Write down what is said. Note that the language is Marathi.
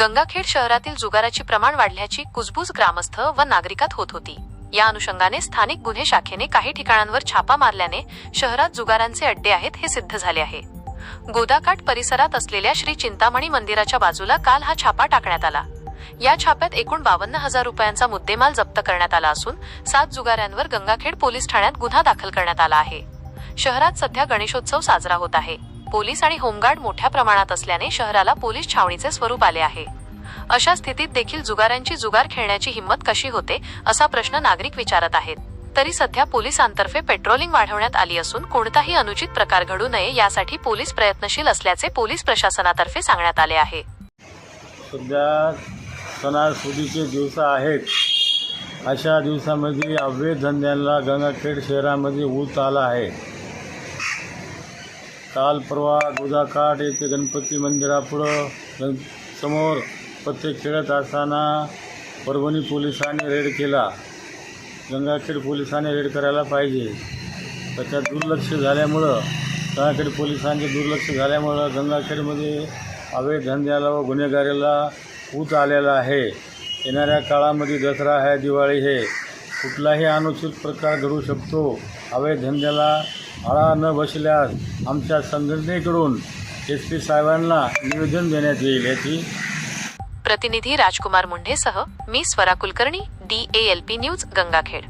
गंगाखेड शहरातील जुगाराची प्रमाण वाढल्याची कुजबूज ग्रामस्थ व नागरिकात होत होती. या अनुषंगाने स्थानिक गुन्हे शाखेने काही ठिकाणांवर छापा मारल्याने शहरात जुगारांचे अड्डे आहेत हे सिद्ध झाले आहे. गोदाकाठ परिसरात असलेल्या श्री चिंतामणी मंदिराच्या बाजूला काल हा छापा टाकण्यात आला. या छाप्यात एकूण बावन्न हजार रुपयांचा मुद्देमाल जप्त करण्यात आला असून सात जुगाऱ्यांवर गंगाखेड पोलीस ठाण्यात गुन्हा दाखल करण्यात आला आहे. शहरात सध्या गणेशोत्सव साजरा होत आहे. पोलीस आणि होमगार्ड मोठ्या प्रमाणात असल्याने शहराला पोलीस छावणीचे स्वरूप आले आहे. अशा स्थितीत देखील जुगारांची जुगार खेळण्याची हिंमत कशी होते असा प्रश्न नागरिक विचारत आहेत. तरी सध्या पोलिसांतर्फे पेट्रोलिंग वाढवण्यात आली असून कोणताही अनुचित प्रकार घडू नये यासाठी पोलीस प्रयत्नशील असल्याचे पोलीस प्रशासनातर्फे सांगण्यात आले आहे. सध्या सणासुदीचे दिवस आहेत. अशा दिवसामध्ये अवैध धंद्यांना गंगाखेड शहरामध्ये ऊत आला आहे. काल परवा गोदाकाठ येथे गणपती मंदिरापुढं गण समोर पत्ते खेळत असताना परभणी पोलिसांनी रेड केला. गंगाखेड पोलिसांनी रेड करायला पाहिजे. त्याच्यात दुर्लक्ष झाल्यामुळं गंगाखेड पोलिसांचे दुर्लक्ष झाल्यामुळं गंगाखेडमध्ये अवैध धंद्याला व गुन्हेगारीला ऊत आलेला आहे. येणाऱ्या काळामध्ये दसरा आहे दिवाळी हे कुठलाही अनुचित प्रकार घडू शकतो. अवैध धंद्याला आळा न बसल्यास आमच्या संघटनेकडून एस पी साहेबांना निवेदन देण्यात येईल याची प्रतिनिधी राजकुमार मुंढेसह मी Swara Kulkarni D A L P news Gangakhed.